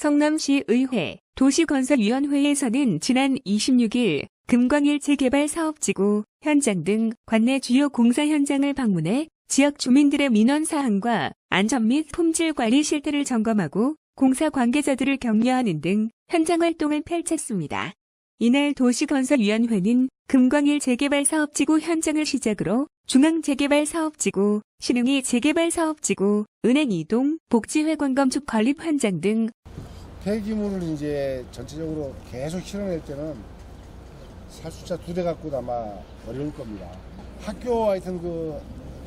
성남시의회 도시건설위원회에서는 지난 26일 금광일 재개발 사업지구 현장 등 관내 주요 공사 현장을 방문해 지역 주민들의 민원 사항과 안전 및 품질 관리 실태를 점검하고 공사 관계자들을 격려하는 등 현장 활동을 펼쳤습니다. 이날 도시건설위원회는 금광일 재개발 사업지구 현장을 시작으로 중앙 재개발 사업지구, 신흥이 재개발 사업지구, 은행 이동, 복지회관 건축 건립 현장 등 폐기물을 이제 전체적으로 계속 실어낼 때는 살숫자 두대 갖고도 아마 어려울 겁니다. 학교 하여튼 그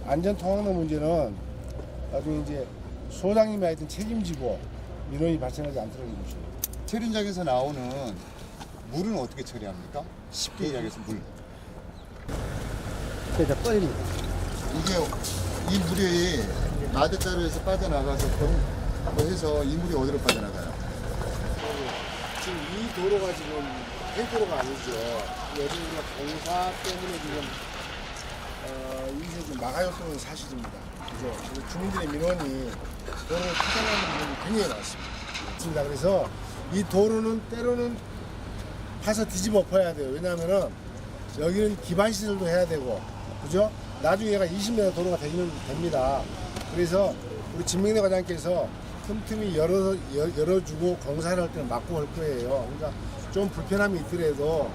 안전 통학로 문제는 나중에 이제 소장님이 하여튼 책임지고 민원이 발생하지 않도록 해주시고 처리장에서 나오는 물은 어떻게 처리합니까? 쉽게 이야기해서 물. 그래서 꺼입니다. 이게 이 물이 마대 따로에서 빠져나가서 뭐 해서 이 물이 어디로 빠져나가요? 지금 이 도로가 지금 폐도로가 아니죠. 요즘 우리가 공사 때문에 지금 어, 이게 좀 막아줬던 사실입니다. 그죠? 그래서 주민들의 민원이 도로를 타당하는 민원이 굉장히 많습니다. 그래서 이 도로는 때로는 파서 뒤집어 엎어야 돼요. 왜냐하면은 여기는 기반 시설도 해야 되고, 그죠? 나중에 얘가 20m 도로가 되기는 됩니다. 그래서 우리 진명래 과장께서 틈틈이 열어, 열- 열어주고 공사를 할 때는 막고 할 거예요. 그러니까 좀 불편함이 있더라도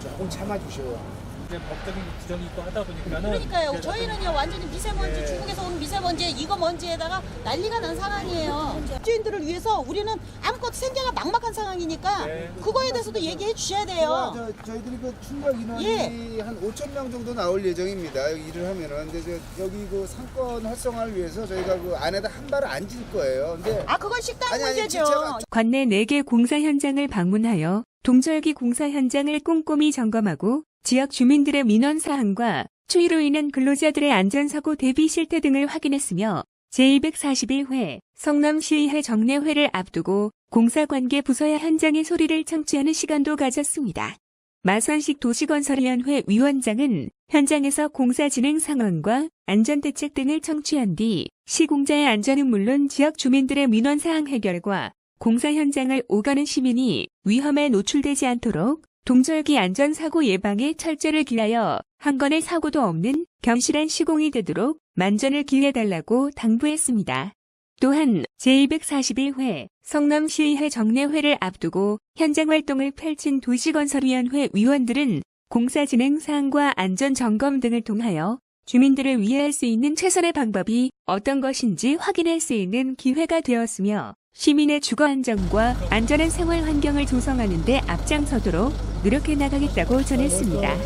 조금 참아주셔요. 이제 법적인 규정이 있고 하다 보니까는 그러니까요. 저희는요 완전히 미세먼지 네. 중국에서 온 미세먼지 이거 먼지에다가 난리가 난 상황이에요. 주인들을 위해서 우리는 아무것도 생계가 막막한 상황이니까 네. 그거에 대해서도 얘기해 주셔야 돼요. 저, 저희들이 그 출발 인원이 예. 한 5천 명 정도 나올 예정입니다. 여기 일을 하면은 근데 저, 여기 그 상권 활성화를 위해서 저희가 그 안에다 한 발을 안 질 거예요. 근데 아 그건 식당 아니, 아니, 문제죠. 진짜가 관내 4개 공사 현장을 방문하여 동절기 공사 현장을 꼼꼼히 점검하고 지역 주민들의 민원 사항과 추위로 인한 근로자들의 안전사고 대비 실태 등을 확인했으며 제241회 성남시의회 정례회를 앞두고 공사관계 부서야 현장의 소리를 청취하는 시간도 가졌습니다. 마선식 도시건설위원회 위원장은 현장에서 공사 진행 상황과 안전대책 등을 청취한 뒤 시공자의 안전은 물론 지역 주민들의 민원 사항 해결과 공사 현장을 오가는 시민이 위험에 노출되지 않도록 동절기 안전사고 예방에 철저를 기하여 한 건의 사고도 없는 경실한 시공이 되도록 만전을 기해달라고 당부했습니다. 또한 제241회 성남시의회 정례회를 앞두고 현장 활동을 펼친 도시건설위원회 위원들은 공사 진행 사항과 안전 점검 등을 통하여 주민들을 위해 할 수 있는 최선의 방법이 어떤 것인지 확인할 수 있는 기회가 되었으며 시민의 주거 안정과 안전한 생활 환경을 조성하는 데 앞장서도록 노력해 나가겠다고 전했습니다.